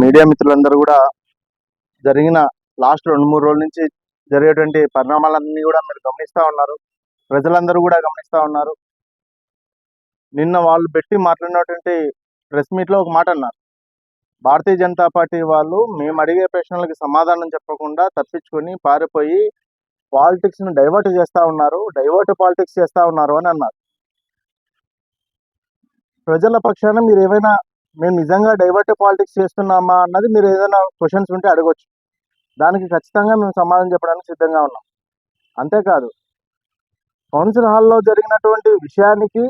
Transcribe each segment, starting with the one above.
Media మిత్రులందరూ కూడా జరిగిన లాస్ట్ రెండు మూడు రోజుల నుంచి జరిగేటువంటి పరిణామాలన్నీ కూడా మీరు గమనిస్తూ ఉన్నారు. ప్రజలందరూ కూడా గమనిస్తూ ఉన్నారు. నిన్న వాళ్ళు పెట్టి మాట్లాడినటువంటి ప్రెస్ మీట్లో ఒక మాట అన్నారు. భారతీయ జనతా పార్టీ వాళ్ళు మేము అడిగే ప్రశ్నలకు సమాధానం చెప్పకుండా తప్పించుకొని పారిపోయి పాలిటిక్స్ను డైవర్ట్ చేస్తూ ఉన్నారు. డైవర్ట్ పాలిటిక్స్ చేస్తూ ఉన్నారు అని అన్నారు. ప్రజల పక్షాన మీరు ఏమైనా మేము నిజంగా డైవర్ట్ పాలిటిక్స్ చేస్తున్నామా అన్నది మీరు ఏదైనా క్వశ్చన్స్ ఉంటే అడగొచ్చు. దానికి ఖచ్చితంగా మేము సమాధానం చెప్పడానికి సిద్ధంగా ఉన్నాం. అంతేకాదు కౌన్సిల్ హాల్లో జరిగినటువంటి విషయానికి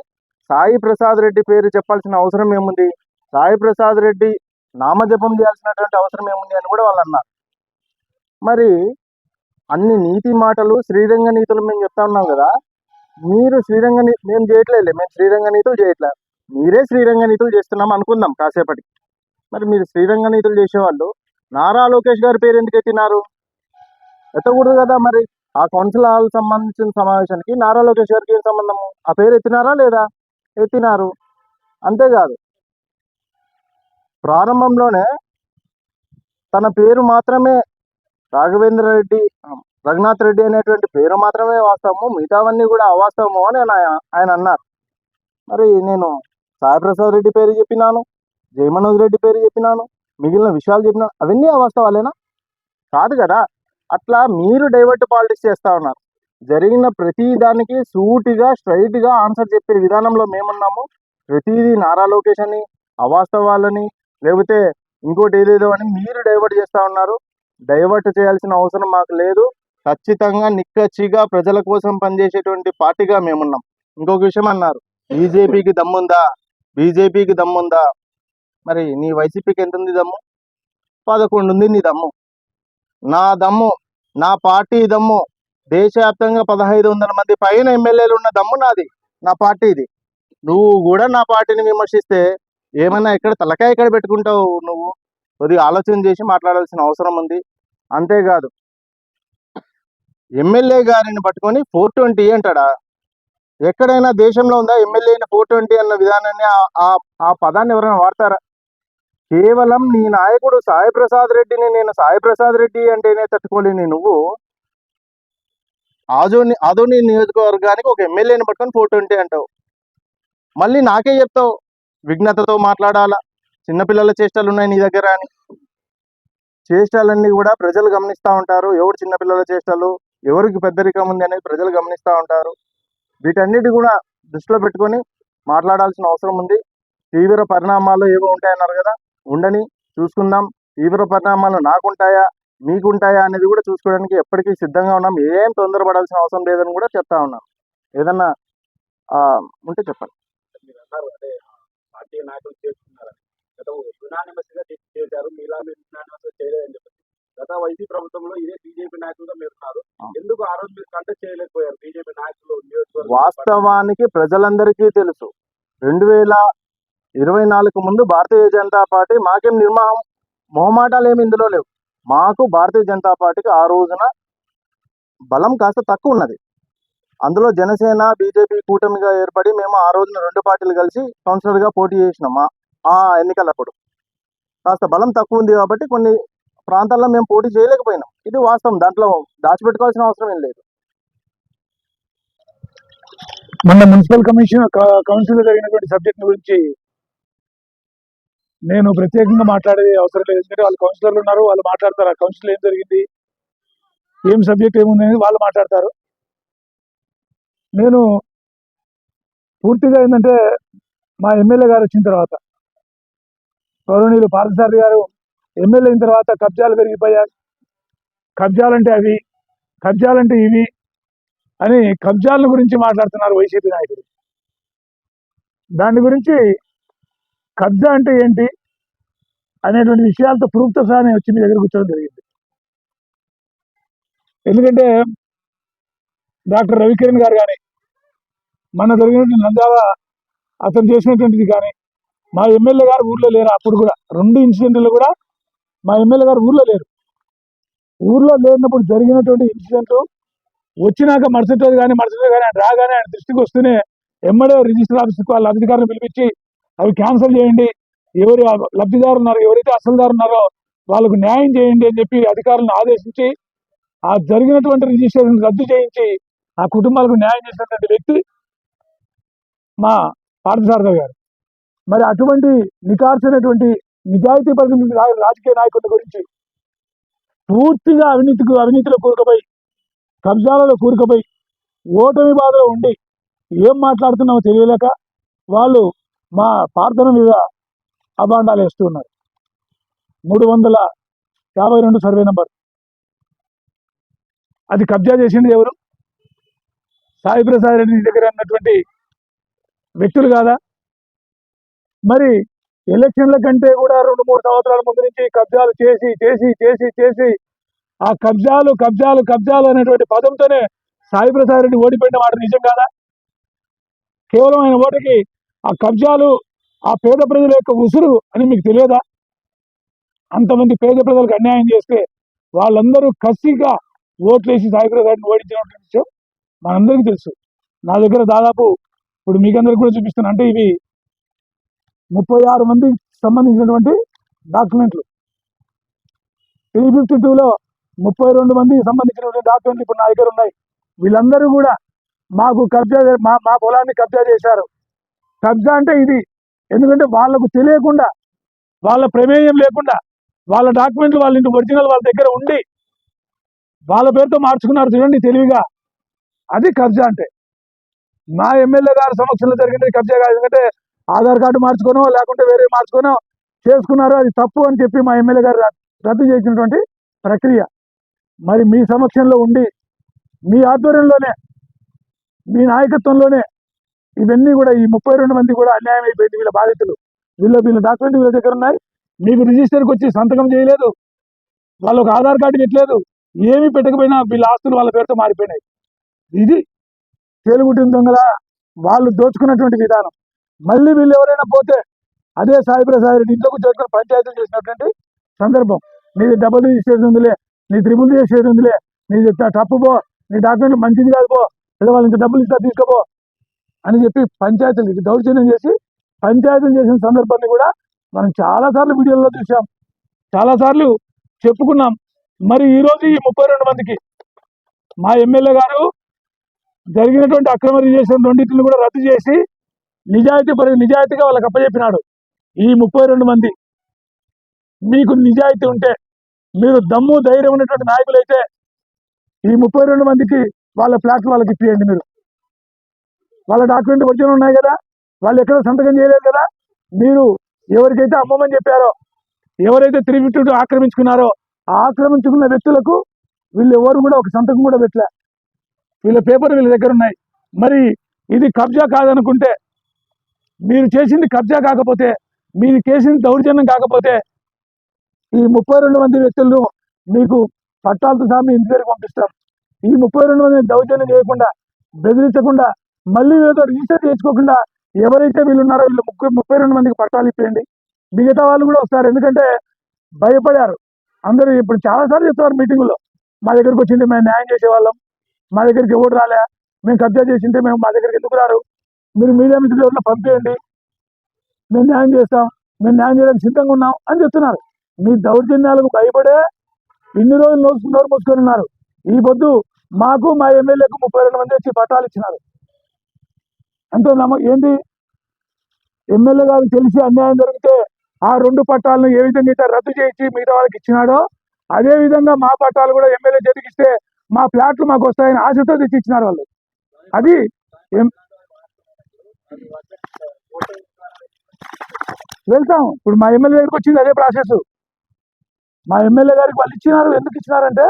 సాయి ప్రసాద్ రెడ్డి పేరు చెప్పాల్సిన అవసరం ఏముంది? సాయి ప్రసాద్ రెడ్డి నామజపం చేయాల్సినటువంటి అవసరం ఏముంది అని కూడా వాళ్ళు అన్నారు. మరి అన్ని నీతి మాటలు శ్రీరంగ నీతులు మేము చెప్తా ఉన్నాం కదా. మీరు శ్రీరంగ నీ మేము చేయట్లేదు మేము శ్రీరంగ నీతులు చేయట్లేదు మీరే శ్రీరంగ నీతులు చేస్తున్నాం అనుకుందాం కాసేపటికి. మరి మీరు శ్రీరంగ నీతులు చేసేవాళ్ళు నారా లోకేష్ గారి పేరు ఎందుకు ఎత్తినారు? ఎత్తకూడదు కదా మరి. ఆ కౌన్సిల్ హాల్ సంబంధించిన సమావేశానికి నారా లోకేష్ గారికి ఏం సంబంధము? ఆ పేరు ఎత్తినారా లేదా? ఎత్తినారు. అంతేకాదు ప్రారంభంలోనే తన పేరు మాత్రమే రాఘవేంద్ర రెడ్డి రఘునాథ్ రెడ్డి అనేటువంటి పేరు మాత్రమే వాస్తవము మిగతావన్నీ కూడా అవాస్తవము అని ఆయన ఆయన అన్నారు. మరి నేను సాయిప్రసాద్ రెడ్డి పేరు చెప్పినాను జయమనోజ్ రెడ్డి పేరు చెప్పినాను మిగిలిన విషయాలు చెప్పినాను అవన్నీ అవాస్తవాలేనా కాదు కదా. అట్లా మీరు డైవర్ట్ పాలిటిక్స్ చేస్తా ఉన్నారు. జరిగిన ప్రతి దానికి సూటిగా స్ట్రైట్గా ఆన్సర్ చెప్పే విధానంలో మేమున్నాము. ప్రతిదీ నారా లోకేష్ అని అవాస్తవాలని లేకపోతే ఇంకోటి ఏదేదో అని మీరు డైవర్ట్ చేస్తా ఉన్నారు. డైవర్ట్ చేయాల్సిన అవసరం మాకు లేదు. ఖచ్చితంగా నిక్కచ్చిగా ప్రజల కోసం పనిచేసేటువంటి పార్టీగా మేమున్నాం. ఇంకొక విషయం అన్నారు. బీజేపీకి దమ్ముందా? బీజేపీకి దమ్ముందా మరి నీ వైసీపీకి ఎంత ఉంది దమ్ము? పదకొండు ఉంది నీ దమ్ము. నా దమ్ము నా పార్టీ దమ్ము. దేశవ్యాప్తంగా పదహైదు వందల మంది పైన ఎమ్మెల్యేలు ఉన్న దమ్ము నాది నా పార్టీది. నువ్వు కూడా నా పార్టీని విమర్శిస్తే ఏమైనా ఎక్కడ తలకాయ ఎక్కడ పెట్టుకుంటావు నువ్వు? కొద్దిగా ఆలోచన చేసి మాట్లాడాల్సిన అవసరం ఉంది. అంతేకాదు ఎమ్మెల్యే గారిని పట్టుకొని ఫోర్ ట్వంటీ అంటాడా? ఎక్కడైనా దేశంలో ఉందా ఎమ్మెల్యేని ఫోర్ ట్వంటీ అన్న విధానాన్ని ఆ- ఆ- పదాన్ని ఎవరైనా వాడతారా? కేవలం నీ నాయకుడు సాయి ప్రసాద్ రెడ్డిని నేను సాయి ప్రసాద్ రెడ్డి అంటేనే తట్టుకోలేని నువ్వు. ఆజోని ఆదోని నియోజకవర్గానికి ఒక ఎమ్మెల్యేని పట్టుకొని ఫోర్ ట్వంటీ అంటావు. మళ్ళీ నాకే చెప్తావు విఘ్నతతో మాట్లాడాలా? చిన్నపిల్లల చేష్టలు ఉన్నాయి నీ దగ్గర అని. చేష్టాలన్నీ కూడా ప్రజలు గమనిస్తూ ఉంటారు. ఎవరు చిన్నపిల్లల చేష్టలు? ఎవరికి పెద్దరికం ఉంది అనేది ప్రజలు గమనిస్తూ ఉంటారు. వీటన్నిటి కూడా దృష్టిలో పెట్టుకొని మాట్లాడాల్సిన అవసరం ఉంది. తీవ్ర పరిణామాలు ఏవో ఉంటాయన్నారు కదా ఉండని చూసుకుందాం. తీవ్ర పరిణామాలు నాకుంటాయా మీకుంటాయా అనేది కూడా చూసుకోవడానికి ఎప్పటికీ సిద్ధంగా ఉన్నాం. ఏం తొందరపడాల్సిన అవసరం లేదని కూడా చెప్తా ఉన్నాం. ఏదన్నా ఉంటే చెప్పండి. పార్టీ నాయకులు చేస్తున్నారని చేశారు మీలా మీరు చేయలేదని చెప్పి గత వైసీ ప్రభుత్వంలో ఇదే బీజేపీ నాయకులుగా మీరు ఉన్నారు. ఎందుకు ఆ రోజు మీరు కంటెస్ట్ చేయలేకపోయారు? బీజేపీ నాయకులు వాస్తవానికి ప్రజలందరికీ తెలుసు. రెండు వేల ఇరవై నాలుగు ముందు భారతీయ జనతా పార్టీ మాకేం నిర్మాహం మొహమాటాలు ఏమి ఇందులో లేవు. మాకు భారతీయ జనతా పార్టీకి ఆ రోజున బలం కాస్త తక్కువ ఉన్నది. అందులో జనసేన బీజేపీ కూటమిగా ఏర్పడి మేము ఆ రోజున రెండు పార్టీలు కలిసి కౌన్సిలర్గా పోటీ చేసినాం ఆ ఎన్నికలప్పుడు. కాస్త బలం తక్కువ ఉంది కాబట్టి కొన్ని ప్రాంతాల్లో మేము పోటీ చేయలేకపోయినాం. ఇది వాస్తవం. దాంట్లో దాచిపెట్టుకోవాల్సిన అవసరం ఏం లేదు. మొన్న మున్సిపల్ కమిషన్ కౌన్సిల్ జరిగినటువంటి సబ్జెక్ట్ గురించి నేను ప్రత్యేకంగా మాట్లాడే అవసరం లేదు. ఎందుకంటే వాళ్ళు కౌన్సిలర్లు ఉన్నారు వాళ్ళు మాట్లాడతారు. ఆ కౌన్సిల్ ఏం జరిగింది? ఏం సబ్జెక్ట్ ఏముంది? అనేది వాళ్ళు మాట్లాడతారు. నేను పూర్తిగా ఏంటంటే మా ఎమ్మెల్యే గారు వచ్చిన తర్వాత గౌరవనీయులు పార్థసారథి గారు ఎమ్మెల్యే అయిన తర్వాత కబ్జాలు పెరిగిపోయాయి. కబ్జాలంటే అవి కబ్జాలంటే ఇవి అని కబ్జాల గురించి మాట్లాడుతున్నారు వైసీపీ నాయకుడు దాని గురించి కబ్జా అంటే ఏంటి అనేటువంటి విషయాలతో ప్రూఫ్తో సహా నేను వచ్చి మీ దగ్గర కూర్చోవడం జరిగింది. ఎందుకంటే డాక్టర్ రవికిరణ్ గారు కానీ మన జరిగినటువంటి నంద్యాల అతను చేసినటువంటిది కానీ మా ఎమ్మెల్యే గారు ఊర్లో లేరు అప్పుడు కూడా. రెండు ఇన్సిడెంట్లు కూడా మా ఎమ్మెల్యే గారు ఊర్లో లేరు. ఊర్లో లేనప్పుడు జరిగినటువంటి ఇన్సిడెంట్ వచ్చినాక మరుసటి రోజు కానీ మరుసటి రోజు కానీ ఆయన రాగానే ఆయన దృష్టికి వస్తూనే ఎమ్మడే రిజిస్టర్ ఆఫీస్కి వాళ్ళ అధికారులు పిలిపించి అవి క్యాన్సిల్ చేయండి. ఎవరు లబ్ధిదారు ఉన్నారో ఎవరైతే అసలుదారు ఉన్నారో వాళ్ళకు న్యాయం చేయండి అని చెప్పి అధికారులను ఆదేశించి ఆ జరిగినటువంటి రిజిస్ట్రేషన్ రద్దు చేయించి ఆ కుటుంబాలకు న్యాయం చేసినటువంటి వ్యక్తి మా పార్థసారథ గారు. మరి అటువంటి నికార్సైనటువంటి నిజాయితీ పరిస్థితి రాజకీయ నాయకుల గురించి పూర్తిగా అవినీతికి అవినీతిలో కూరుకుపోయి కబ్జాలలో కూరుకుపోయి ఓటమి బాధలో ఉండి ఏం మాట్లాడుతున్నామో తెలియలేక వాళ్ళు మా ప్రార్థన మీద అభాండాలు వేస్తూ ఉన్నారు. మూడు వందల యాభై రెండు సర్వే నెంబర్. అది కబ్జా చేసింది ఎవరు? సాయి ప్రసాద్ రెడ్డి దగ్గర ఉన్నటువంటి వ్యక్తులు కాదా? మరి ఎలక్షన్ల కంటే కూడా రెండు మూడు సంవత్సరాల ముందు నుంచి కబ్జాలు చేసి చేసి చేసి చేసి ఆ కబ్జాలు కబ్జాలు కబ్జాలు అనేటువంటి పదంతోనే సాయి ప్రసాద్ రెడ్డి ఓడిపోయిన మాట నిజం కాదా? కేవలం ఆయన ఓటుకి ఆ కబ్జాలు ఆ పేద ప్రజల యొక్క ఉసురు అని మీకు తెలియదా? అంతమంది పేద ప్రజలకు అన్యాయం చేస్తే వాళ్ళందరూ కసిగా ఓట్లేసి సాయి ప్రసాద్ని ఓడించినటువంటి విషయం మనందరికీ తెలుసు. నా దగ్గర దాదాపు ఇప్పుడు మీకందరికి కూడా చూపిస్తాను అంటే ఇవి ముప్పై ఆరు మందికి సంబంధించినటువంటి డాక్యుమెంట్లు. త్రీ ఫిఫ్టీ టూలో ముప్పై రెండు మందికి సంబంధించినటువంటి డాక్యుమెంట్లు ఇప్పుడు నా దగ్గర ఉన్నాయి. వీళ్ళందరూ కూడా మాకు కబ్జా మా మా పొలాన్ని కబ్జా చేశారు. కబ్జా అంటే ఇది. ఎందుకంటే వాళ్ళకు తెలియకుండా వాళ్ళ ప్రమేయం లేకుండా వాళ్ళ డాక్యుమెంట్లు వాళ్ళ ఇంటి ఒరిజినల్ వాళ్ళ దగ్గర ఉండి వాళ్ళ పేరుతో మార్చుకున్నారు చూడండి తెలివిగా. అది కబ్జా అంటే. మా ఎమ్మెల్యే గారి సమక్షంలో జరిగినది కబ్జా కాదు. ఎందుకంటే ఆధార్ కార్డు మార్చుకోనో లేకుంటే వేరే మార్చుకోనో చేసుకున్నారు. అది తప్పు అని చెప్పి మా ఎమ్మెల్యే గారు రద్దు చేసినటువంటి ప్రక్రియ. మరి మీ సమక్షంలో ఉండి మీ ఆధ్వర్యంలోనే మీ నాయకత్వంలోనే ఇవన్నీ కూడా ఈ ముప్పై రెండు మంది కూడా అన్యాయం అయిపోయింది. వీళ్ళ బాధితులు వీళ్ళ వీళ్ళ డాక్యుమెంట్ వీళ్ళ దగ్గర ఉన్నాయి. మీకు రిజిస్టర్కి వచ్చి సంతకం చేయలేదు. వాళ్ళకు ఆధార్ కార్డు పెట్టలేదు. ఏమీ పెట్టకపోయినా వీళ్ళ ఆస్తులు వాళ్ళ పేరుతో మారిపోయినాయి. ఇది తేలుగుట్టిన దొంగల వాళ్ళు దోచుకున్నటువంటి విధానం. మళ్ళీ వీళ్ళు ఎవరైనా పోతే అదే సాయి ప్రసాద్ రెడ్డి ఇంట్లోకి చేసుకుని పంచాయతీలు చేసినటువంటి సందర్భం. నీది డబుల్ రిజిస్ట్రేషన్ ఉందిలే నీ త్రిబుల్ చేసేది ఉందిలే నీది త- తప్పు పో నీ డాక్యుమెంట్ మంచిది కాదు పో లేదా వాళ్ళు ఇంత డబ్బులు ఇస్తా తీసుకోపో అని చెప్పి పంచాయతీలు ఇది దౌర్జన్యం చేసి పంచాయతీలు చేసిన సందర్భాన్ని కూడా మనం చాలాసార్లు వీడియోలో చూసాం చాలాసార్లు చెప్పుకున్నాం. మరి ఈ రోజు ఈ ముప్పై రెండు మందికి మా ఎమ్మెల్యే గారు జరిగినటువంటి అక్రమ రిజర్వేషన్ రెండింటిని కూడా రద్దు చేసి నిజాయితీ పరి నిజాయితీగా వాళ్ళకి అప్పచెప్పినాడు ఈ ముప్పై రెండు మంది. మీకు నిజాయితీ ఉంటే మీరు దమ్ము ధైర్యం ఉన్నటువంటి నాయకులైతే ఈ ముప్పై రెండు మందికి వాళ్ళ ప్లాట్లు వాళ్ళకి ఇప్పియండి మీరు. వాళ్ళ డాక్యుమెంట్ ఒరిజినల్ ఉన్నాయి కదా వాళ్ళు ఎక్కడ సంతకం చేయలేదు కదా మీరు ఎవరికైతే అమ్మమని చెప్పారో ఎవరైతే త్రీ ఫిఫ్టీ ఆక్రమించుకున్నారో ఆక్రమించుకున్న వ్యక్తులకు వీళ్ళు ఎవరు కూడా ఒక సంతకం కూడా పెట్టలే. వీళ్ళ పేపర్ వీళ్ళ దగ్గర ఉన్నాయి. మరి ఇది కబ్జా కాదనుకుంటే మీరు చేసింది కబ్జా కాకపోతే మీరు చేసింది దౌర్జన్యం కాకపోతే ఈ ముప్పై రెండు మంది వ్యక్తులను మీకు పట్టాలతో సహా మీ ఇంటి దగ్గరికి పంపిస్తాం. ఈ ముప్పై రెండు మంది దౌర్జన్యం చేయకుండా బెదిరించకుండా మళ్ళీ వీళ్ళతో రిజిస్టర్ చేసుకోకుండా ఎవరైతే వీళ్ళు ఉన్నారో వీళ్ళు ముప్పై ముప్పై రెండు మందికి పట్టాలు ఇప్పేయండి మిగతా వాళ్ళు కూడా వస్తారు. ఎందుకంటే భయపడారు. అందరూ ఇప్పుడు చాలాసార్లు చెప్తారు మీటింగులో. మా దగ్గరికి వచ్చింటే మేము న్యాయం చేసేవాళ్ళం. మా దగ్గరికి ఎవరు రాలే. మేము కబ్జా చేసింటే మేము మా దగ్గరికి ఎందుకు రారు? మీరు మీడియా మిత్రులు ఎవరిలో పంపేయండి. మేము న్యాయం చేస్తాం. మేము న్యాయం చేయడానికి సిద్ధంగా ఉన్నాం అని చెప్తున్నారు. మీ దౌర్జన్యాలకు భయపడే ఇన్ని రోజులు నోసు నోరు మూసుకొని ఉన్నారు. ఈ పొద్దు మాకు మా ఎమ్మెల్యేకు ముప్పై రెండు మంది వచ్చి పట్టాలు ఇచ్చినారు. అంతే నమ్మ ఏంటి? ఎమ్మెల్యే గారికి తెలిసి అన్యాయం జరిగితే ఆ రెండు పట్టాలను ఏ విధంగా అయితే రద్దు చేసి మిగతా వాళ్ళకి ఇచ్చినాడో అదే విధంగా మా పట్టాలు కూడా ఎమ్మెల్యే చేతికిస్తే మా ఫ్లాట్లు మాకు వస్తాయని ఆశతో తెచ్చి ఇచ్చినారు వాళ్ళు. అది వెళ్తాం. ఇప్పుడు మా ఎమ్మెల్యే దగ్గరికి వచ్చింది అదే ప్రాసెస్. మా ఎమ్మెల్యే గారికి వాళ్ళు ఇచ్చినారు. ఎందుకు ఇచ్చినారంటే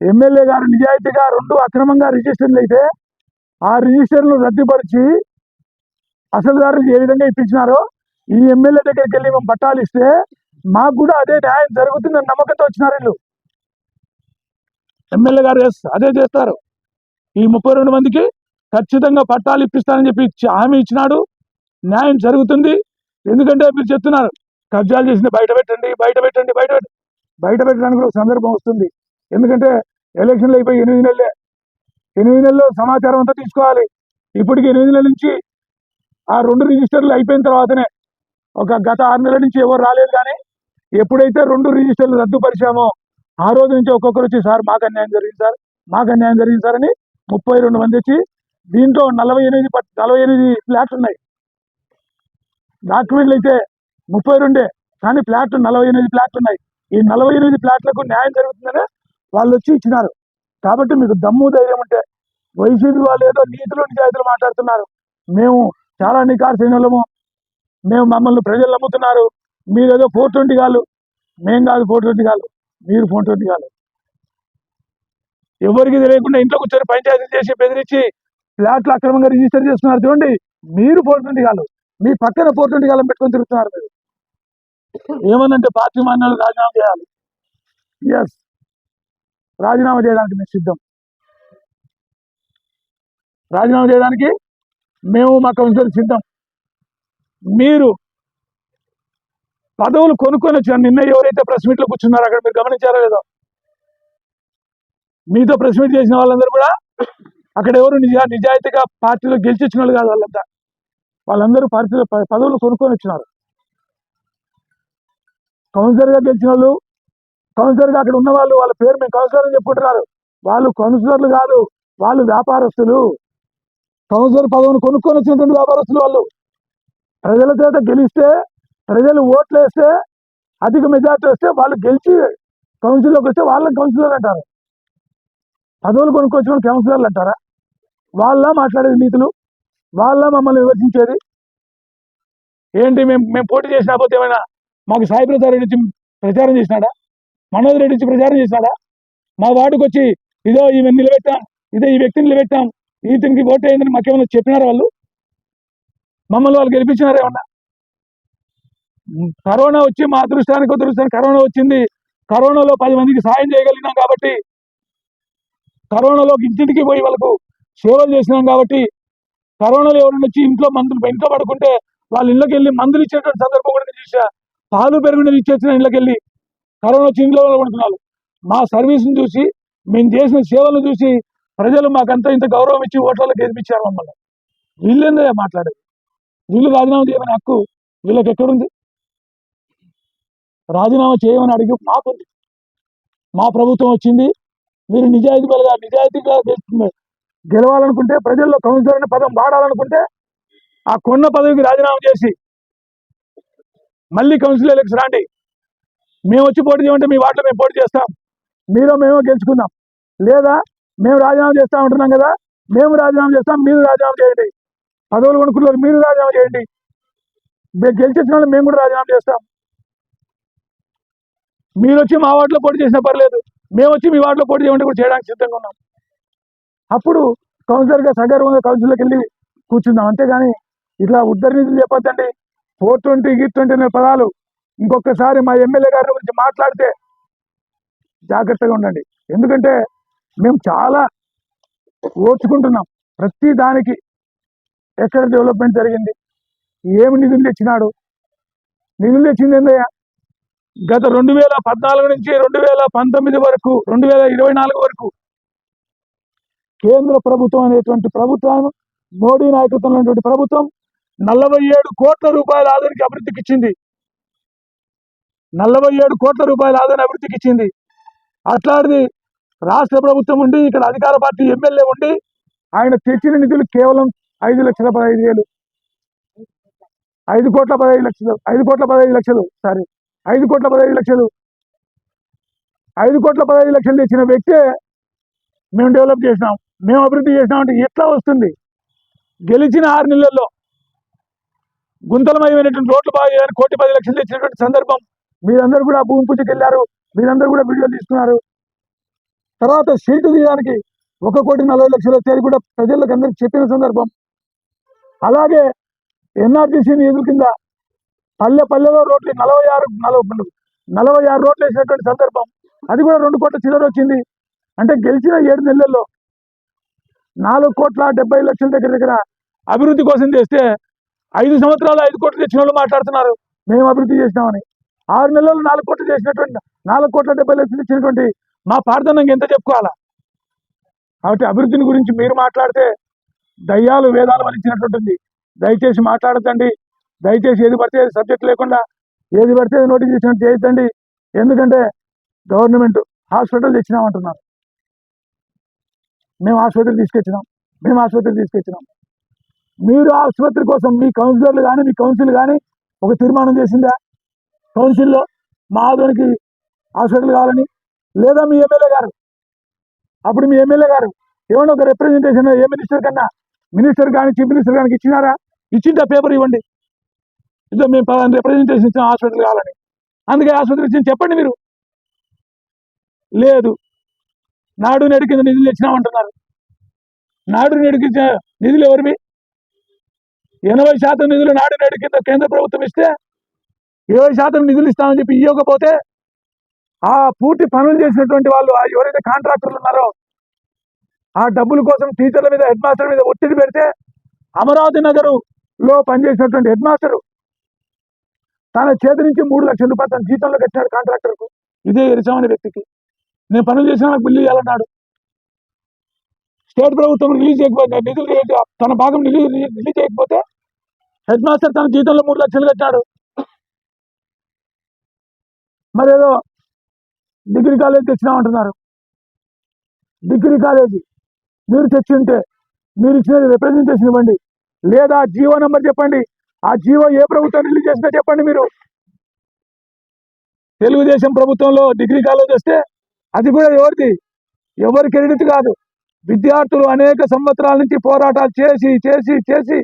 ఎమ్మెల్యే గారు నిజాయితీగా రెండు అక్రమంగా రిజిస్టర్లు అయితే ఆ రిజిస్టర్లు రద్దుపరిచి అసలుదారులకు ఏ విధంగా ఇప్పించినారో ఈ ఎమ్మెల్యే దగ్గరికి వెళ్ళి మేము పట్టాలు ఇస్తే మాకు కూడా అదే న్యాయం జరుగుతుందని నమ్మకంతో వచ్చినారు వీళ్ళు. ఎమ్మెల్యే గారు ఎస్ అదే చేస్తారు. ఈ ముప్పై రెండు మందికి ఖచ్చితంగా పట్టాలు ఇప్పిస్తానని చెప్పి హామీ ఇచ్చినాడు. న్యాయం జరుగుతుంది. ఎందుకంటే మీరు చెప్తున్నారు కబ్జాలు చేసింది బయట పెట్టండి బయట పెట్టండి బయట పెట్టండి బయట పెట్టడానికి కూడా ఒక సందర్భం వస్తుంది. ఎందుకంటే ఎలక్షన్లు అయిపోయి ఎనిమిది నెలలే. ఎనిమిది నెలల్లో సమాచారం అంతా తీసుకోవాలి. ఇప్పటికి ఎనిమిది నెలల నుంచి ఆ రెండు రిజిస్టర్లు అయిపోయిన తర్వాతనే ఒక గత ఆరు నెలల నుంచి ఎవరు రాలేదు కానీ ఎప్పుడైతే రెండు రిజిస్టర్లు రద్దుపరిచామో ఆ రోజు నుంచి ఒక్కొక్కరు వచ్చి సార్ మాకు అన్యాయం జరిగింది సార్ మాకు అన్యాయం జరిగింది సార్ అని ముప్పై రెండు మంది వచ్చి దీంట్లో నలభై ఎనిమిది నలభై ఎనిమిది ఫ్లాట్లు ఉన్నాయి. డాక్యుమెంట్లు అయితే ముప్పై రెండే కానీ ఫ్లాట్లు నలభై ఎనిమిది ఫ్లాట్లు ఉన్నాయి. ఈ నలభై ఎనిమిది ఫ్లాట్లకు న్యాయం జరుగుతుందనే వాళ్ళు వచ్చి ఇచ్చినారు. కాబట్టి మీకు దమ్ము ధైర్యం ఉంటే వైసీపీ వాళ్ళు ఏదో నీతులు నిజాయితీలు మాట్లాడుతున్నారు. మేము చాలా నికార్సైన వాళ్ళము మేము మమ్మల్ని ప్రజలు నమ్ముతున్నారు. మీరు ఏదో ఫోర్ ట్వంటీ కాదు. మేం కాదు ఫోర్ ట్వంటీ కాదు. మీరు ఫోర్ ట్వంటీ కాదు. ఎవరికి తెలియకుండా ఇంట్లో కూర్చొని పంచాయతీ చేసి బెదిరించి ఫ్లాట్లు అక్రమంగా రిజిస్టర్ చేస్తున్నారు చూడండి. మీరు ఫోర్ ట్వంటీ కాలం మీ పక్కన ఫోర్ ట్వంటీ కాలం పెట్టుకొని తిరుగుతున్నారు మీరు. ఏమనంటే పార్టీ మాన్యాలు రాజీనామా చేయాలి. ఎస్ రాజీనామా చేయడానికి మేము సిద్ధం. రాజీనామా చేయడానికి మేము మా కౌన్సిల్ సిద్ధం. మీరు పదవులు కొనుక్కొని వచ్చారు నిన్న ఎవరైతే ప్రెస్ మీట్లో కూర్చున్నారో అక్కడ మీరు గమనించారో లేదో? మీతో ప్రెస్ మీట్ చేసిన వాళ్ళందరూ కూడా అక్కడ ఎవరు నిజా నిజాయితీగా పార్టీలో గెలిచొచ్చిన వాళ్ళు కాదు వాళ్ళంతా. వాళ్ళందరూ పార్టీలో పదవులు కొనుక్కొని వచ్చినారు. కౌన్సిలర్గా గెలిచిన వాళ్ళు కౌన్సిలర్గా అక్కడ ఉన్న వాళ్ళు వాళ్ళ పేరు మేము కౌన్సిలర్ అని చెప్పుకుంటున్నారు. వాళ్ళు కౌన్సిలర్లు కాదు వాళ్ళు వ్యాపారస్తులు. కౌన్సిలర్ పదవిని కొనుక్కొని వచ్చినటువంటి వ్యాపారస్తులు వాళ్ళు. ప్రజల చేత గెలిస్తే ప్రజలు ఓట్లు వేస్తే అధిక మెజార్టీ వస్తే వాళ్ళు గెలిచి కౌన్సిల్లోకి వస్తే వాళ్ళని కౌన్సిలర్ అంటారు. పదవులు కొనుక్కొచ్చిన వాళ్ళు కౌన్సిలర్లు అంటారా? వాళ్ళ మాట్లాడేది నీతులు వాళ్ళ మమ్మల్ని విమర్శించేది. ఏంటి మేము మేము పోటీ చేసినా పోతే ఏమైనా? మాకు సాయి ప్రసాద్ రెడ్డి వచ్చి ప్రచారం చేసినాడా? మనోజ్ రెడ్డి వచ్చి ప్రచారం చేసినాడా? మా వార్డుకు వచ్చి ఇదో ఈమె నిలబెట్టాం ఇదో ఈ వ్యక్తిని నిలబెట్టాం ఈతనికి ఓటు అయిందని మాకేమైనా చెప్పినారా వాళ్ళు? మమ్మల్ని వాళ్ళు గెలిపించినారా ఏమన్నా? కరోనా వచ్చి మా అదృష్టానికి అదృష్టానికి కరోనా వచ్చింది. కరోనాలో పది మందికి సాయం చేయగలిగినాం కాబట్టి కరోనాలో ఇంటింటికి పోయి వాళ్ళకు సేవలు చేసినాం కాబట్టి కరోనాలో ఎవరైనా వచ్చి ఇంట్లో మందులు ఇంట్లో పడుకుంటే వాళ్ళ ఇళ్ళకి వెళ్ళి మందులు ఇచ్చేటువంటి సందర్భం కూడా నేను చూసా పాలు పెరుగునది ఇచ్చేసిన ఇళ్ళకి వెళ్ళి కరోనా వచ్చి ఇంట్లో పడుకున్నారు. మా సర్వీస్ని చూసి మేము చేసిన సేవలను చూసి ప్రజలు మాకంతా ఇంత గౌరవం ఇచ్చి ఓట్లలో గెలిపించారు మమ్మల్ని. వీళ్ళేందే మాట్లాడేది? వీళ్ళు రాజీనామా చేయమని హక్కు వీళ్ళకి ఎక్కడుంది? రాజీనామా చేయమని అడిగి మాకుంది. మా ప్రభుత్వం వచ్చింది. మీరు నిజాయితీ బలగా నిజాయితీగా గెలవాలనుకుంటే ప్రజల్లో కౌన్సిలర్ అనే పదం వాడాలనుకుంటే ఆ కొన్న పదవికి రాజీనామా చేసి మళ్ళీ కౌన్సిల్ ఎలక్షన్ రాండి. మేము వచ్చి పోటీ చేయమంటే మీ వాటిలో మేము పోటీ చేస్తాం. మీరు మేమో గెలుచుకుందాం. లేదా మేము రాజీనామా చేస్తా ఉంటున్నాం కదా మేము రాజీనామా చేస్తాం మీరు రాజీనామా చేయండి. పదవులు కొనుక్కున్నారు మీరు రాజీనామా చేయండి. మేము గెలిచేసిన వాళ్ళు మేము కూడా రాజీనామా చేస్తాం. మీరు వచ్చి మా వాటిలో పోటీ చేసినా పర్లేదు. మేము వచ్చి మీ వాటిలో పోటీ చేయమంటే కూడా చేయడానికి సిద్ధంగా ఉన్నాం. అప్పుడు కౌన్సిలర్గా సగర్వంగా కౌన్సిల్లోకి వెళ్ళి కూర్చుందాం. అంతేగాని ఇట్లా ఉద్ధరణిధులు చెప్పొద్దండి. ఫోర్ ట్వంటీ ఈ ట్వంటీ అనే పదాలు ఇంకొకసారి మా ఎమ్మెల్యే గారి గురించి మాట్లాడితే జాగ్రత్తగా ఉండండి. ఎందుకంటే మేము చాలా ఓర్చుకుంటున్నాం. ప్రతి దానికి ఎక్కడ డెవలప్మెంట్ జరిగింది? ఏమి నిధులు తెచ్చినాడు? నిధులు తెచ్చింది ఏందయ్యా? గత రెండు వేల పద్నాలుగు నుంచి రెండు వేల పంతొమ్మిది వరకు రెండు వేల ఇరవై నాలుగు వరకు కేంద్ర ప్రభుత్వం అనేటువంటి ప్రభుత్వం మోడీ నాయకత్వంలో ఉన్నటువంటి ప్రభుత్వం నలభై ఏడు కోట్ల రూపాయల ఆదానికి అభివృద్ధికి ఇచ్చింది. నలభై ఏడు కోట్ల రూపాయల ఆదాయం అభివృద్ధికి ఇచ్చింది. అట్లాంటిది రాష్ట్ర ప్రభుత్వం ఉండి ఇక్కడ అధికార పార్టీ ఎమ్మెల్యే ఉండి ఆయన తెచ్చిన నిధులు కేవలం ఐదు లక్షల పదహైదు వేలు. ఐదు కోట్ల పదహైదు లక్షలు ఐదు కోట్ల పదహైదు లక్షలు సారీ ఐదు కోట్ల పదహైదు లక్షలు. ఐదు కోట్ల పదహైదు లక్షలు తెచ్చిన వ్యక్తే మేము డెవలప్ చేసినాం. మేము అభివృద్ధి చేసినామంటే ఎట్లా వస్తుంది? గెలిచిన ఆరు నెలల్లో గుంతలమయమైనటువంటి రోడ్లు బాగా చేయాలని కోటి పది లక్షలు తెచ్చినటువంటి సందర్భం మీరందరూ కూడా భూమి పూజకి వెళ్ళారు మీరందరూ కూడా వీడియోలు తీసుకున్నారు. తర్వాత సీటు తీయడానికి ఒక కోటి నలభై లక్షలు వచ్చేది కూడా ప్రజలకు అందరికి చెప్పిన సందర్భం. అలాగే ఎన్ఆర్టీసీ నిధుల కింద పల్లె పల్లెలో రోడ్లు నలభై ఆరు నలభై నలభై ఆరు రోడ్లు వేసినటువంటి సందర్భం. అది కూడా రెండు కోట్ల చిల్లర వచ్చింది. అంటే గెలిచిన ఏడు నెలల్లో నాలుగు కోట్ల డెబ్బై లక్షల దగ్గర దగ్గర అభివృద్ధి కోసం చేస్తే ఐదు సంవత్సరాలు ఐదు కోట్లు తెచ్చిన వాళ్ళు మాట్లాడుతున్నారు. మేము అభివృద్ధి చేసినామని. ఆరు నెలలు నాలుగు కోట్లు చేసినటువంటి నాలుగు కోట్ల డెబ్బై లక్షలు ఇచ్చినటువంటి మా పార్థనంగా ఎంత చెప్పుకోవాలా? కాబట్టి అభివృద్ధిని గురించి మీరు మాట్లాడితే దయ్యాలు వేదాలు వలించినట్టుంటుంది దయచేసి మాట్లాడతండి దయచేసి ఏది పడితే సబ్జెక్ట్ లేకుండా ఏది పడితే నోటిఫికేషన్ చేయొద్దండి. ఎందుకంటే గవర్నమెంట్ హాస్పిటల్ తెచ్చినామంటున్నారు. మేము ఆసుపత్రి తీసుకొచ్చినాం. మేము ఆసుపత్రి తీసుకొచ్చినాం. మీరు ఆసుపత్రి కోసం మీ కౌన్సిలర్లు కానీ మీ కౌన్సిల్ కానీ ఒక తీర్మానం చేసిందా? కౌన్సిల్లో మా ఆదోనికి హాస్పిటల్ కావాలని లేదా మీ ఎమ్మెల్యే గారు? అప్పుడు మీ ఎమ్మెల్యే గారు ఏమన్నా ఒక రిప్రజెంటేషన్ ఏ మినిస్టర్ కన్నా మినిస్టర్ కానీ చీఫ్ మినిస్టర్ కానీ ఇచ్చినారా? ఇచ్చిందా పేపర్ ఇవ్వండి. ఇదో మేము పలానా రిప్రజెంటేషన్ ఇచ్చిన హాస్పిటల్ కావాలని. అందుకే ఆసుపత్రి ఇచ్చింది చెప్పండి మీరు. లేదు. నాడు నేడు కింద నిధులు ఇచ్చినామంటున్నారు నాడు నేడు కింద నిధులు ఎవరివి? ఎనభై శాతం నిధులు నాడు నేడు కింద కేంద్ర ప్రభుత్వం ఇస్తే ఇరవై శాతం నిధులు ఇస్తామని చెప్పి ఇవ్వకపోతే ఆ పూర్తి పనులు చేసినటువంటి వాళ్ళు ఎవరైతే కాంట్రాక్టర్లు ఉన్నారో ఆ డబ్బుల కోసం టీచర్ల మీద హెడ్ మాస్టర్ మీద ఒత్తిడి పెడితే అమరావతి నగరు లో పనిచేసినటువంటి హెడ్ మాస్టరు తన చేతి నుంచి మూడు లక్షల రూపాయలు తన జీతంలో కట్టినాడు కాంట్రాక్టర్కు. ఇదే ఎరిచామనే వ్యక్తికి. నేను పనులు చేసిన నాకు బిల్లు ఇవ్వాలన్నాడు స్టేట్ ప్రభుత్వం రిలీజ్ చేయకపోతే నిధులు తన భాగం రిలీజ్ రిలీజ్ చేయకపోతే హెడ్ మాస్టర్ తన జీతంలో మూడు లక్షలు కట్టాడు. మరి ఏదో డిగ్రీ కాలేజ్ తెచ్చినామంటున్నారు డిగ్రీ కాలేజీ మీరు తెచ్చి ఉంటే మీరు ఇచ్చినది రిప్రజెంటేషన్ ఇవ్వండి. లేదా జీవో నెంబర్ చెప్పండి. ఆ జీవో ఏ ప్రభుత్వం రిలీజ్ చేసిందో చెప్పండి మీరు. తెలుగుదేశం ప్రభుత్వంలో డిగ్రీ కాలేజ్ వస్తే అది కూడా ఎవరిది? ఎవరి క్రెడిట్ కాదు. విద్యార్థులు అనేక సంవత్సరాల నుంచి పోరాటాలు చేసి చేసి చేసి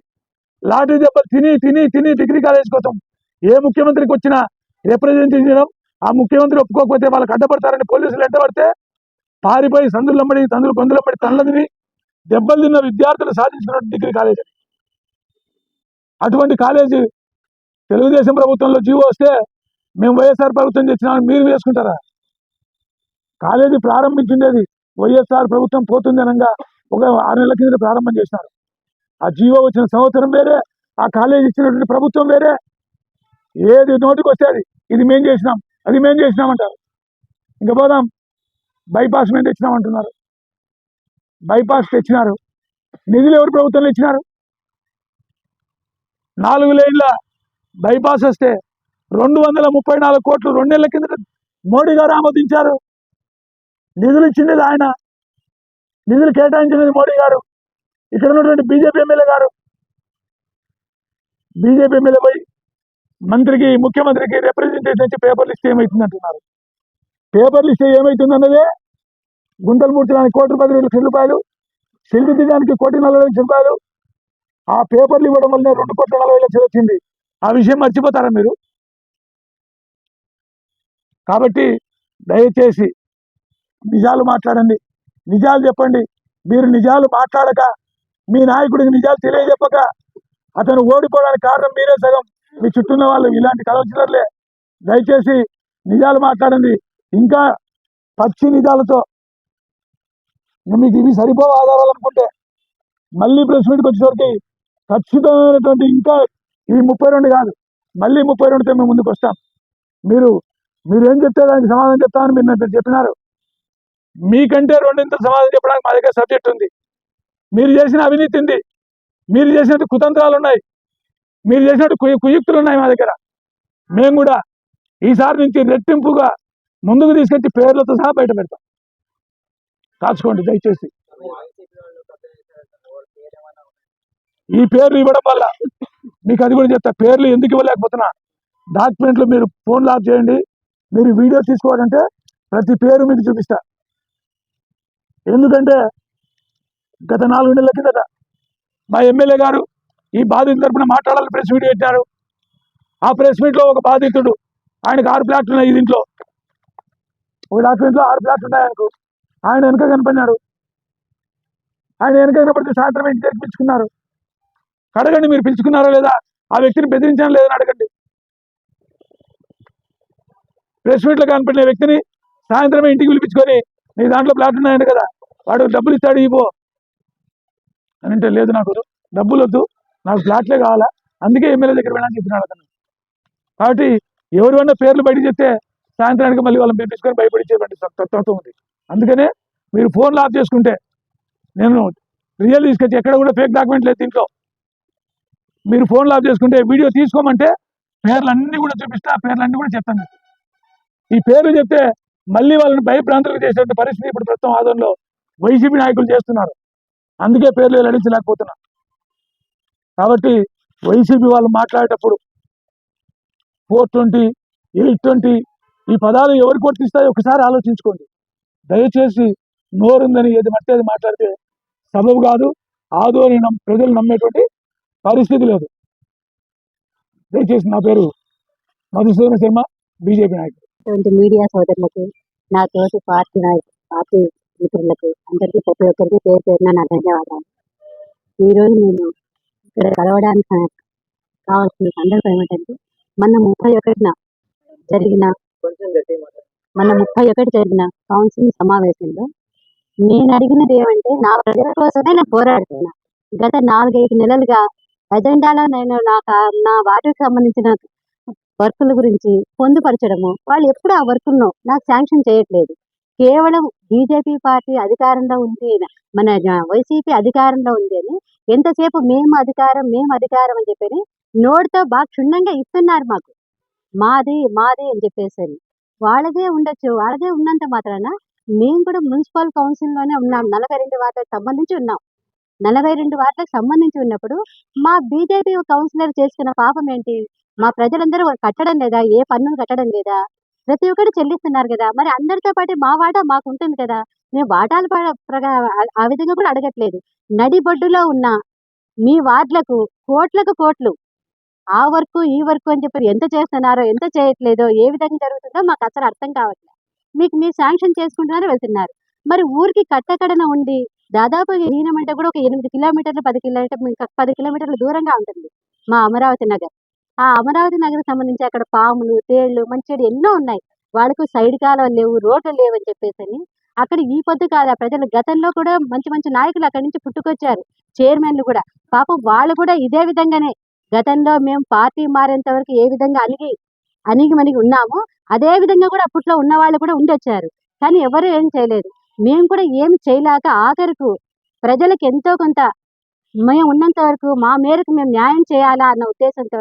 లాటరీ దెబ్బలు తిని తిని తిని డిగ్రీ కాలేజ్ కోసం ఏ ముఖ్యమంత్రికి వచ్చినా రిప్రజెంట్ చేయడం ఆ ముఖ్యమంత్రి ఒప్పుకోకపోతే వాళ్ళకి అడ్డపడతారని పోలీసులు ఎంటబడితే పారిపోయి సందులమ్మడి తందులు కొందులమ్మడి తనలదిని దెబ్బలు తిన్న విద్యార్థులు సాధించినటువంటి డిగ్రీ కాలేజ్. అటువంటి కాలేజీ తెలుగుదేశం ప్రభుత్వంలో జీవో వస్తే మేము వైఎస్ఆర్ ప్రభుత్వం తెచ్చిన మీరు వేసుకుంటారా? కాలేజీ ప్రారంభించిండేది. వైఎస్ఆర్ ప్రభుత్వం పోతుంది అనగా ఒక ఆరు నెలల కింద ప్రారంభం చేసినారు ఆ జీవో వచ్చిన సంవత్సరం వేరే ఆ కాలేజీ ఇచ్చినటువంటి ప్రభుత్వం వేరే. ఏది నోటికి వస్తే అది. ఇది మేం చేసినాం అది మేం చేసినామంటారు ఇంకా పోదాం. బైపాస్ మేము తెచ్చినామంటున్నారు బైపాస్ తెచ్చినారు. నిధులు ఎవరు ప్రభుత్వంలో ఇచ్చినారు? నాలుగు లేన్ల బైపాస్ వస్తే రెండు వందల ముప్పై నాలుగు కోట్లు రెండు నెలల కింద మోడీ గారు ఆమోదించారు. నిధులు ఇచ్చింది ఆయన. నిధులు కేటాయించినది మోడీ గారు. ఇక్కడ ఉన్నటువంటి BJP MLA garu. BJP MLA పోయి మంత్రికి ముఖ్యమంత్రికి రిప్రజెంటేషన్ ఇచ్చి పేపర్లు ఇస్తే ఏమవుతుంది అంటున్నారు పేపర్లు ఇస్తే ఏమవుతుంది అన్నదే గుంటలు ముడ్చడానికి కోటి పది లక్షల రూపాయలు సెల్లు తీయడానికి కోటి నలభై లక్షల రూపాయలు. ఆ పేపర్లు ఇవ్వడం వల్లనే రెండు కోట్ల నలభై లక్షలు వచ్చింది. ఆ విషయం మర్చిపోతారా మీరు? కాబట్టి దయచేసి నిజాలు మాట్లాడండి. నిజాలు చెప్పండి. మీరు నిజాలు మాట్లాడక మీ నాయకుడికి నిజాలు తెలియజెప్పక అతను ఓడిపోవడానికి కారణం మీరే సగం. మీ చుట్టూ ఉన్న వాళ్ళు ఇలాంటి కౌన్సిలర్లే దయచేసి నిజాలు మాట్లాడండి. ఇంకా పచ్చి నిజాలతో మీకు ఇవి సరిపోవు ఆధారాలు అనుకుంటే మళ్ళీ ప్రెస్ మీట్కి వచ్చేసరికి ఖచ్చితమైనటువంటి ఇంకా ఇవి ముప్పై రెండు కాదు. మళ్ళీ ముప్పై రెండుతో మేము ముందుకు వస్తాం. మీరు మీరు ఏం చెప్తే దానికి సమాధానం చెప్తామని మీరు చెప్పినారు. మీకంటే రెండింతలు సమాధానం చెప్పడానికి మా దగ్గర సబ్జెక్ట్ ఉంది. మీరు చేసిన అవినీతి ఉంది. మీరు చేసినట్టు కుతంత్రాలు ఉన్నాయి. మీరు చేసినట్టు కుయుక్తులు ఉన్నాయి మా దగ్గర. మేము కూడా ఈసారి నుంచి రెట్టింపుగా ముందుకు తీసుకొచ్చి పేర్లతో సహా బయట పెడతాం. కాచుకోండి దయచేసి. ఈ పేర్లు ఇవ్వడం వల్ల మీకు అది కూడా చెప్తా పేర్లు ఎందుకు ఇవ్వలేకపోతున్నా. డాక్యుమెంట్లు మీరు ఫోన్ లాక్ చేయండి. మీరు వీడియో తీసుకోవాలంటే ప్రతి పేరు మీకు చూపిస్తా. ఎందుకంటే గత నాలుగు నెలల కిందట మా ఎమ్మెల్యే గారు ఈ బాధిత తరపున మాట్లాడాలని ప్రెస్ మీట్ పెట్టారు ఆ ప్రెస్ మీట్లో ఒక బాధితుడు ఆయనకు ఆరు ప్లాట్లు ఉన్నాయి దీంట్లో. ఒక డాక్యుమెంట్లో ఆరు ప్లాట్లు ఉన్నాయి ఆయనకు. ఆయన వెనక కనపడినాడు. ఆయన వెనక కనపడితే సాయంత్రం ఇంటి దగ్గర పిలుచుకున్నారు. అడగండి మీరు పిలుచుకున్నారా లేదా? ఆ వ్యక్తిని బెదిరించాను లేదని అడగండి. ప్రెస్ మీట్లో కనపడిన వ్యక్తిని సాయంత్రం ఇంటికి పిలిపించుకొని నీ దాంట్లో ప్లాట్ ఉన్నాయంట కదా. వాడు డబ్బులు ఇస్తాడు ఇవ్వు అని అంటే లేదు నాకు. డబ్బులు వద్దు. నాకు ఫ్లాట్లే కావాలా. అందుకే ఎమ్మెల్యే దగ్గర వెళ్ళని చెప్పినాడు అతను. కాబట్టి ఎవరివన్నా పేర్లు బయట చెప్తే సాయంత్రానికి మళ్ళీ వాళ్ళని పిలిపించుకొని భయపడించేటువంటి తత్వత్వం ఉంది. అందుకనే మీరు ఫోన్లు ఆఫ్ చేసుకుంటే నేను రియల్ తీసుకొచ్చి ఎక్కడ కూడా ఫేక్ డాక్యుమెంట్ లేదు దీంట్లో. మీరు ఫోన్లు ఆఫ్ చేసుకుంటే వీడియో తీసుకోమంటే పేర్లు అన్నీ కూడా చూపిస్తా ఆ పేర్లు అన్నీ కూడా చెప్తాను. ఈ పేర్లు చెప్తే మళ్ళీ వాళ్ళని భయభ్రాంతులకు చేసేటువంటి పరిస్థితి ఇప్పుడు ప్రస్తుతం ఆదంలో వైసీపీ నాయకులు చేస్తున్నారు. అందుకే పేర్లు వెల్లడించలేకపోతున్నా కాబట్టి వైసీపీ వాళ్ళు మాట్లాడేటప్పుడు ఫోర్ ట్వంటీ ఎయిట్ ట్వంటీ ఈ పదాలు ఎవరికి వర్తిస్తాయో ఒకసారి ఆలోచించుకోండి. దయచేసి నోరుందని ఏది మట్టి అది మాట్లాడితే సబబు కాదు ఆదు అని నమ్- ప్రజలు నమ్మేటువంటి పరిస్థితి లేదు. దయచేసి నా పేరు మధుసూదన శర్మ బీజేపీ నాయకుడు. అటువంటి మీడియా సోదరులకు నా తోటి పార్టీ నాయకు పార్టీ మిత్రులకు అందరికీ ప్రతి ఒక్కరికి పేరు పేరున నా ధన్యవాదాలు. ఈరోజు నేను ఇక్కడ కలవడానికి కావాల్సిన సందర్భం ఏమిటంటే మన ముప్పై ఒకటిన జరిగిన మన ముప్పై ఒకటి జరిగిన కౌన్సిలింగ్ సమావేశంలో నేను అడిగినది ఏమంటే నా ప్రజల కోసమే నేను పోరాడుతున్నా. గత నాలుగైదు నెలలుగా ఎజెండాలో నేను నా నా వాటికి సంబంధించిన వర్కుల గురించి పొందుపరచడము. వాళ్ళు ఎప్పుడు ఆ వర్కులను నాకు శాంక్షన్ చేయట్లేదు. కేవలం బీజేపీ పార్టీ అధికారంలో ఉంది మన వైసీపీ అధికారంలో ఉంది అని ఎంతసేపు మేము అధికారం మేము అధికారం అని చెప్పి నోటితో బాగా క్షుణ్ణంగా ఇస్తున్నారు మాకు. మాది మాది అని చెప్పేసి అని. వాళ్ళదే ఉండొచ్చు వాళ్ళదే ఉన్నంత మాత్రాన మేము కూడా మున్సిపల్ కౌన్సిల్లోనే ఉన్నాం. నలభై రెండు వార్డులకు సంబంధించి ఉన్నాం. నలభై రెండు వార్డులకు సంబంధించి ఉన్నప్పుడు మా బీజేపీ కౌన్సిలర్ చేసుకున్న పాపం ఏంటి? మా ప్రజలందరూ కట్టడం లేదా ఏ పన్నులు కట్టడం లేదా ప్రతి ఒక్కటి చెల్లిస్తున్నారు కదా. మరి అందరితో పాటు మా వాటా మాకు ఉంటుంది కదా. మేము వాటాల ఆ- విధంగా కూడా అడగట్లేదు. నడిబొడ్డులో ఉన్న మీ వార్డులకు కోట్లకు కోట్లు ఆ వర్క్ ఈ వర్క్ అని చెప్పి ఎంత చేస్తున్నారో ఎంత చేయట్లేదో ఏ విధంగా జరుగుతుందో మాకు అసలు అర్థం కావట్లేదు. మీకు మీరు శాంక్షన్ చేసుకుంటున్నారు వెళ్తున్నారు. మరి ఊరికి కట్టకడన ఉండి దాదాపు ఈయనమంటే కూడా ఒక ఎనిమిది కిలోమీటర్లు పది కిలోమీటర్ పది కిలోమీటర్ల దూరంగా ఉంటుంది మా అమరావతి నగర్. ఆ అమరావతి నగరం సంబంధించి అక్కడ పాములు తేళ్ళు మంచి ఎన్నో ఉన్నాయి. వాళ్ళకు సైడ్ కాలువలు లేవు రోడ్లు లేవు అని చెప్పేసి అని అక్కడ ఈ పొద్దు కాదు ఆ ప్రజలు గతంలో కూడా మంచి మంచి నాయకులు అక్కడి నుంచి పుట్టుకొచ్చారు. చైర్మన్లు కూడా. పాపం వాళ్ళు కూడా ఇదే విధంగానే. గతంలో మేము పార్టీ మారేంత వరకు ఏ విధంగా అలిగి అనిగి మణిగి ఉన్నామో అదే విధంగా కూడా అప్పట్లో ఉన్న వాళ్ళు కూడా ఉండొచ్చారు. కానీ ఎవరు ఏం చేయలేదు. మేము కూడా ఏం చేయలేక ఆఖరుకు ప్రజలకు ఎంతో కొంత మేము ఉన్నంత వరకు మా మేరకు మేము న్యాయం చేయాలా అన్న ఉద్దేశంతో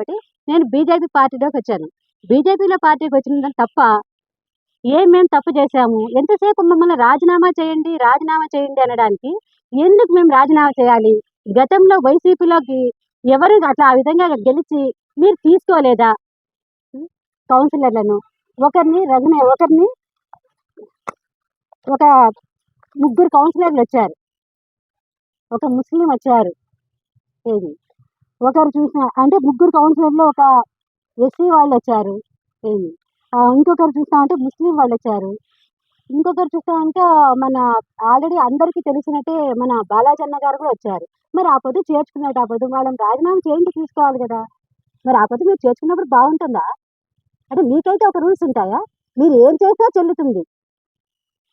నేను బీజేపీ పార్టీలోకి వచ్చాను. బీజేపీలో పార్టీకి వచ్చిన తప్ప ఏం మేము తప్పు చేశాము? ఎంతసేపు మమ్మల్ని రాజీనామా చేయండి రాజీనామా చేయండి అనడానికి ఎందుకు మేము రాజీనామా చేయాలి? గతంలో వైసీపీలోకి ఎవరు అట్లా ఆ విధంగా గెలిచి మీరు తీసుకోలేదా? కౌన్సిలర్లను. ఒకరిని రజన ఒకరిని ఒక ముగ్గురు కౌన్సిలర్లు వచ్చారు. ఒక ముస్లిం వచ్చారు. ఏది? ఒకరు చూసిన అంటే ముగ్గురు కౌన్సిలర్లు ఒక ఎస్సీ వాళ్ళు వచ్చారు. ఏది ఇంకొకరు చూస్తామంటే ముస్లిం వాళ్ళు వచ్చారు. ఇంకొకరు చూస్తామంటే మన ఆల్రెడీ అందరికీ తెలిసినట్టే మన బాలాజన్న గారు కూడా వచ్చారు. మరి ఆ పొద్దు చేర్చుకున్నట్టు ఆ పొద్దు వాళ్ళని రాజీనామా చేయండి తీసుకోవాలి కదా. మరి ఆ పొద్దు మీరు చేర్చుకున్నప్పుడు బాగుంటుందా? అంటే మీకైతే ఒక రూల్స్ ఉంటాయా? మీరు ఏం చేసినా చెల్లుతుంది.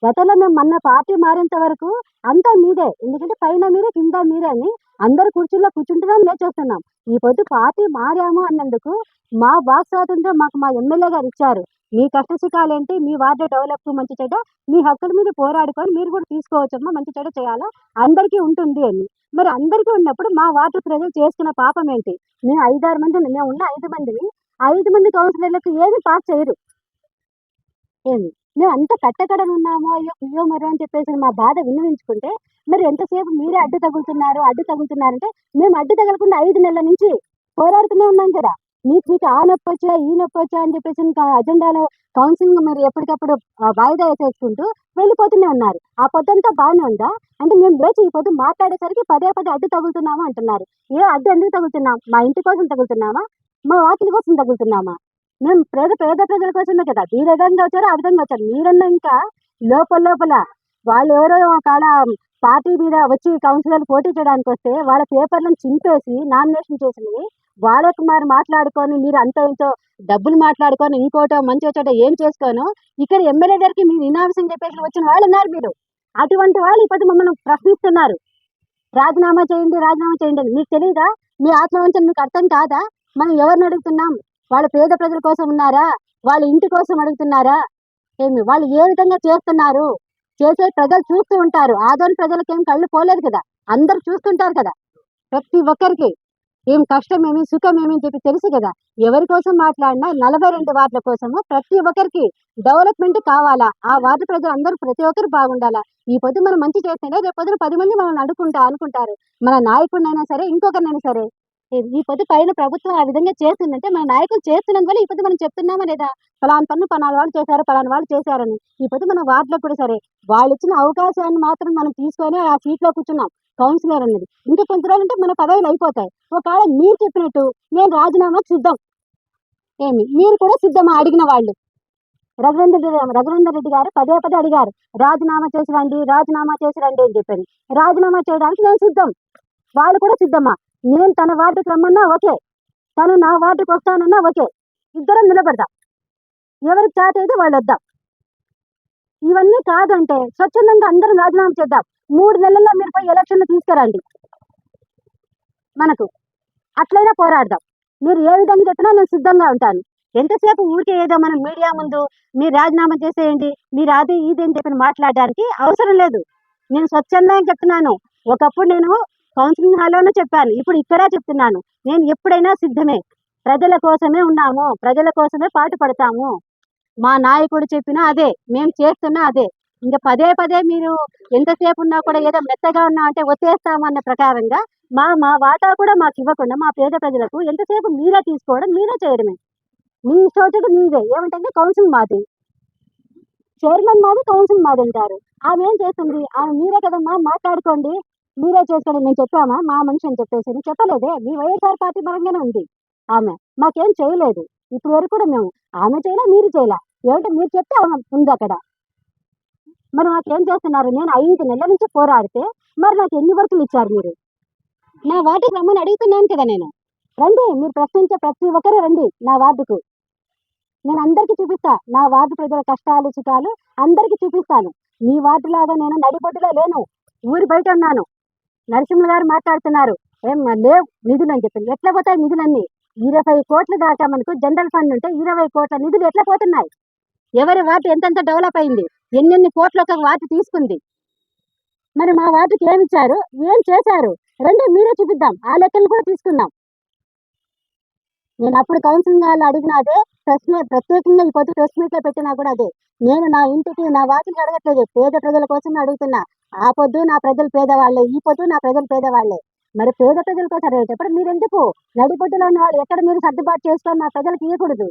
గతంలో మేము మొన్న పార్టీ మారేంత వరకు అంతా మీదే. ఎందుకంటే పైన మీరే కింద మీరే అని అందరు కుర్చీల్లో కూర్చుంటున్నాం లేచొస్తున్నాం ఈ పొద్దు పార్టీ మారాము అన్నందుకు మా వాక్ స్వాతంత్రం మాకు మా ఎమ్మెల్యే గారు ఇచ్చారు. మీ కష్టసుఖాలు ఏంటి మీ వార్డు డెవలప్ మంచి చెడ్డ మీ హక్కుల మీద పోరాడుకొని మీరు కూడా తీసుకోవచ్చమ్మా మంచి చెడ్డ చేయాలా? అందరికీ ఉంటుంది అని. మరి అందరికీ ఉన్నప్పుడు మా వార్డు ప్రజలు చేసుకున్న పాపం ఏంటి? మేము ఐదారు మంది మేము ఉన్న ఐదు మందిని ఐదు మంది కౌన్సిలర్లకు ఏమి పాస్ చేయరు. ఏమి? మేము అంత కట్టకడని ఉన్నాము అయ్యో అయ్యో మరో అని చెప్పేసి మా బాధ విన్నవించుకుంటే మరి ఎంతసేపు మీరే అడ్డు తగులుతున్నారు అడ్డు తగులుతున్నారంటే మేము అడ్డు తగలకుండా ఐదు నెలల నుంచి పోరాడుతూనే ఉన్నాం కదా. మీకు మీకు ఆ నొప్పి వచ్చా ఈ నొప్పి వచ్చా అని చెప్పేసి అజెండాలో కౌన్సిలింగ్ మీరు ఎప్పటికప్పుడు వాయిదా వేసేసుకుంటూ వెళ్ళిపోతూనే ఉన్నారు. ఆ పొద్దంతా బాగానే ఉందా? అంటే మేము లేచి ఈ పొద్దు మాట్లాడేసరికి పదే పదే అడ్డు తగులుతున్నాము అంటున్నారు. ఏ అడ్డు ఎందుకు తగులుతున్నాం? మా ఇంటి కోసం తగులుతున్నామా? మా వాకిలి కోసం తగులుతున్నామా? మేము పేద పేద ప్రజల కోసమే కదా. మీరు ఏ విధంగా వచ్చారో ఆ విధంగా వచ్చారు. మీరన్నా ఇంకా లోపల లోపల వాళ్ళు ఎవరో కాడ పార్టీ మీద వచ్చి కౌన్సిలర్ పోటీ చేయడానికి వస్తే వాళ్ళ పేపర్లను చింపేసి నామినేషన్ చేసినవి వాళ్ళకు మరి మాట్లాడుకొని మీరు అంత ఇంతో డబ్బులు మాట్లాడుకొని ఇంకోటో మంచి చోట ఏం చేసుకోను? ఇక్కడ ఎమ్మెల్యే దగ్గరికి మీరు ఇనామసం చెప్పేసి వచ్చిన వాళ్ళు ఉన్నారు మీరు. అటువంటి వాళ్ళు ఇప్పుడు మమ్మల్ని ప్రశ్నిస్తున్నారు. రాజీనామా చేయండి రాజీనామా చేయండి అని. మీకు తెలియదా మీ ఆత్మవంచన మీకు అర్థం కాదా? మనం ఎవరిని అడుగుతున్నాం? వాళ్ళ పేద ప్రజల కోసం ఉన్నారా? వాళ్ళ ఇంటి కోసం అడుగుతున్నారా? ఏమి వాళ్ళు ఏ విధంగా చేస్తున్నారు చేసే ప్రజలు చూస్తూ ఉంటారు. ఆదోని ప్రజలకి ఏం కళ్ళు పోలేదు కదా. అందరు చూస్తుంటారు కదా. ప్రతి ఒక్కరికి ఏం కష్టం ఏమి సుఖం ఏమి అని చెప్పి తెలుసు కదా. ఎవరి కోసం మాట్లాడినా నలభై రెండు వార్డుల కోసము ప్రతి ఒక్కరికి డెవలప్మెంట్ కావాలా? ఆ వార్డు ప్రజలు అందరూ ప్రతి ఒక్కరు బాగుండాలా? ఈ పొద్దు మనం మంచి చేస్తేనే రేపు పొద్దున పది మంది మనల్ని అడుగుంటా అనుకుంటారు. మన నాయకుడినైనా సరే ఇంకొకరినైనా సరే. ఈ- పొద్దు పైన ప్రభుత్వం ఆ విధంగా చేస్తుందంటే మన నాయకులు చేస్తున్నందు వల్ల ఈ పొద్దు మనం చెప్తున్నామా లేదా? పలానా పన్ను పలానా వాళ్ళు చేశారు పలానా వాళ్ళు చేశారని. ఈ పొద్దు మన వార్డులో కూడా సరే వాళ్ళు ఇచ్చిన అవకాశాన్ని మాత్రం మనం తీసుకొని ఆ సీట్లో కూర్చున్నాం. కౌన్సిలర్ అనేది ఇంకా కొంత రోజులు అంటే మన పదవులు అయిపోతాయి. ఒకవేళ మీరు చెప్పినట్టు నేను రాజీనామా సిద్ధం. ఏమి? మీరు కూడా సిద్ధమా? అడిగిన వాళ్ళు. రఘువేంద్ర రెడ్డి రఘువేంద్ర రెడ్డి గారు పదే పదే అడిగారు. రాజీనామా చేసి రండి రాజీనామా చేసి రండి అని చెప్పని రాజీనామా చేయడానికి నేను సిద్ధం. వాళ్ళు కూడా సిద్ధమా? నేను తన వార్డుకి రమ్మన్నా ఓకే. తను నా వార్డుకి వస్తానన్నా ఓకే. ఇద్దరం నిలబడదాం. ఎవరికి చేత అయితే వాళ్ళు వద్దాం. ఇవన్నీ కాదంటే స్వచ్ఛందంగా అందరం రాజీనామా చేద్దాం. మూడు నెలల్లో మీరు పోయి ఎలక్షన్లు తీసుకురండి. మనకు అట్లయినా పోరాడదాం. మీరు ఏ విధంగా చెప్పినా నేను సిద్ధంగా ఉంటాను. ఎంతసేపు ఊరికే ఏదో మనం మీడియా ముందు మీరు రాజీనామా చేసేయండి మీరు అది ఇది అని చెప్పి మాట్లాడడానికి అవసరం లేదు. నేను స్వచ్ఛందంగా చెప్తున్నాను. ఒకప్పుడు నేను కౌన్సిలింగ్ హాల్లోనే చెప్పాను. ఇప్పుడు ఇక్కడ చెప్తున్నాను. నేను ఎప్పుడైనా సిద్ధమే. ప్రజల కోసమే ఉన్నాము. ప్రజల కోసమే పాటు పడతాము. మా నాయకుడు చెప్పినా అదే. మేము చేస్తున్నా అదే. ఇంకా పదే పదే మీరు ఎంతసేపు ఉన్నా కూడా ఏదో మెత్తగా ఉన్నా అంటే వచ్చేస్తామన్న ప్రకారంగా మా మా వాటా కూడా మాకు ఇవ్వకుండా మా పేద ప్రజలకు ఎంతసేపు మీరే తీసుకోవడం మీరే చేయడమే. మీ ఇష్టం మీదే. ఏమంటే కౌన్సిల్ మాది. చైర్మన్ మాది కౌన్సిల్ మాది అంటారు. ఆమె ఏం చేస్తుంది? ఆమె మీరే కదమ్మా మాట్లాడుకోండి. మీరే చేసుకోండి మేము చెప్పామా మా మనిషి అని చెప్పేసి. చెప్పలేదే? మీ వైఎస్ఆర్ పార్టీ పరంగానే ఉంది. ఆమె. మాకేం చేయలేదు. ఇప్పుడు వరకు కూడా మేము ఆమె చేయలే మీరు చేయలే. ఏమిటి మీరు చెప్తే ఆమె ఉంది అక్కడ. మరి మాకేం చేస్తున్నారు? నేను ఐదు నెలల నుంచి పోరాడితే మరి నాకు ఎన్ని వర్కులు ఇచ్చారు మీరు? నా వార్డుకి రమ్మని అడుగుతున్నాను కదా నేను. రండి మీరు ప్రశ్నించే ప్రతి ఒక్కరు రండి నా వార్డుకు. నేను అందరికీ చూపిస్తా. నా వార్డు ప్రజల కష్టాలు సుఖాలు అందరికీ చూపిస్తాను. మీ వార్డు లాగా నేను నడిబొడ్డులో లేను. ఊరి బయట ఉన్నాను. నరసింహ గారు మాట్లాడుతున్నారు. ఏం లేవు నిధులు అని చెప్పి ఎట్లా పోతాయి నిధులన్నీ? ఇరవై కోట్ల దాకా మనకు జనరల్ ఫండ్ ఉంటే ఇరవై కోట్ల నిధులు ఎట్లా పోతున్నాయి? ఎవరి వాటి ఎంతెంత డెవలప్ అయింది? ఎన్నెన్ని కోట్ల ఒక వాటి తీసుకుంది? మరి మా వాటికి ఏమిచ్చారు? ఏం చేశారు? రెండు మీరే చూపిద్దాం. ఆ లెక్కలు కూడా తీసుకుందాం. నేను అప్పుడు కౌన్సిలింగ్ వాళ్ళు అడిగిన అదే ప్రశ్న ప్రత్యేకంగా ఈ పొద్దు ప్రెస్ మీట్లో పెట్టినా కూడా అదే. నేను నా ఇంటికి నా వాకికి అడగట్లేదు పేద ప్రజల కోసమే అడుగుతున్నా. ఆ పొద్దు నా ప్రజలు పేదవాళ్ళే ఈ పొద్దు నా ప్రజలు పేదవాళ్ళే మరి పేద ప్రజల కోసం అడిగేటప్పుడు మీరు ఎందుకు? నడిపొట్టులో ఉన్న వాళ్ళు ఎక్కడ మీరు సర్దుబాటు చేసుకొని నా ప్రజలకు ఇవ్వకూడదు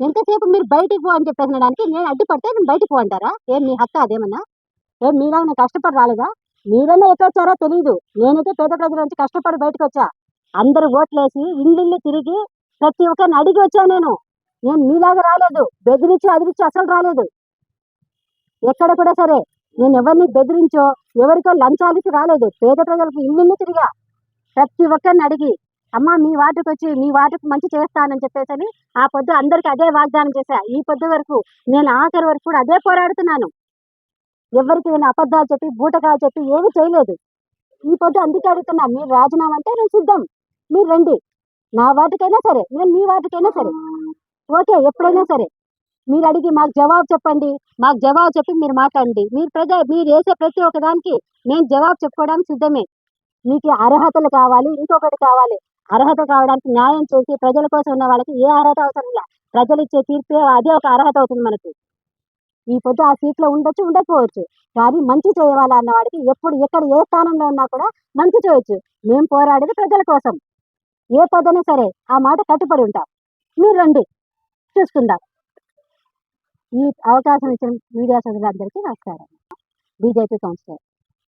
ఎంతసేపు మీరు బయటికి పో అని చెప్పేసినడానికి నేను అడ్డుపడితే నేను బయటికి పో అంటారా? ఏం మీ హక్కు అదేమన్నా? ఏం మీలాగా నేను కష్టపడి రాలేదా? మీరన్నా ఎక్కడ వచ్చారో తెలియదు నేనైతే పేద ప్రజల నుంచి కష్టపడి బయటకు వచ్చా అందరు ఓట్లేసి ఇల్లు తిరిగి ప్రతి ఒక్కరిని అడిగి వచ్చా నేను. నేను మీలాగా రాలేదు. బెదిరించి అదిరించి అసలు రాలేదు. ఎక్కడ కూడా సరే నేను ఎవరిని బెదిరించో ఎవరికో లంచాలకి రాలేదు. పేద ప్రజలకు ఇల్లు తిరిగా ప్రతి ఒక్కరిని అడిగి అమ్మ మీ వాటికి వచ్చి మీ వాటికి మంచి చేస్తానని చెప్పేసి ఆ పొద్దు అందరికి అదే వాగ్దానం చేశా. ఈ పొద్దు వరకు నేను ఆఖరి వరకు కూడా అదే పోరాడుతున్నాను. ఎవరికి నేను అబద్ధాలు చెప్పి బూటకాలు చెప్పి ఏమీ చేయలేదు. ఈ పొద్దు అందుకే అడుగుతున్నా మీరు రాజీనామా అంటే నేను సిద్ధం. మీరు రండి. నా వాటికైనా సరే నేను మీ వాటికైనా సరే. ఓకే ఎప్పుడైనా సరే. మీరు అడిగి మాకు జవాబు చెప్పండి. మాకు జవాబు చెప్పి మీరు మాట్లాడండి. మీరు ప్రజ మీరు వేసే ప్రతి ఒక్క దానికి జవాబు చెప్పుకోవడానికి సిద్ధమే. మీకు అర్హతలు కావాలి ఇంకొకటి కావాలి. అర్హత కావడానికి న్యాయం చేసి ప్రజల కోసం ఉన్న వాళ్ళకి ఏ అర్హత అవసరం లేదు ప్రజలు ఇచ్చే తీర్పే అదే ఒక అర్హత అవుతుంది మనకి. ఈ పొద్దు ఆ సీట్లో ఉండొచ్చు ఉండకపోవచ్చు. కానీ మంచి చేయాలి అన్న వాడికి ఎప్పుడు ఎక్కడ ఏ స్థానంలో ఉన్నా కూడా మంచి చేయొచ్చు. మేము పోరాడేది ప్రజల కోసం. ఏ పదైనా సరే ఆ మాట కట్టుబడి ఉంటాం. మీరు రండి. చూసుకుందాం. ఈ అవకాశం ఇచ్చిన మీడియా సోదరులందరికీ నమస్కారం. BJP councillor.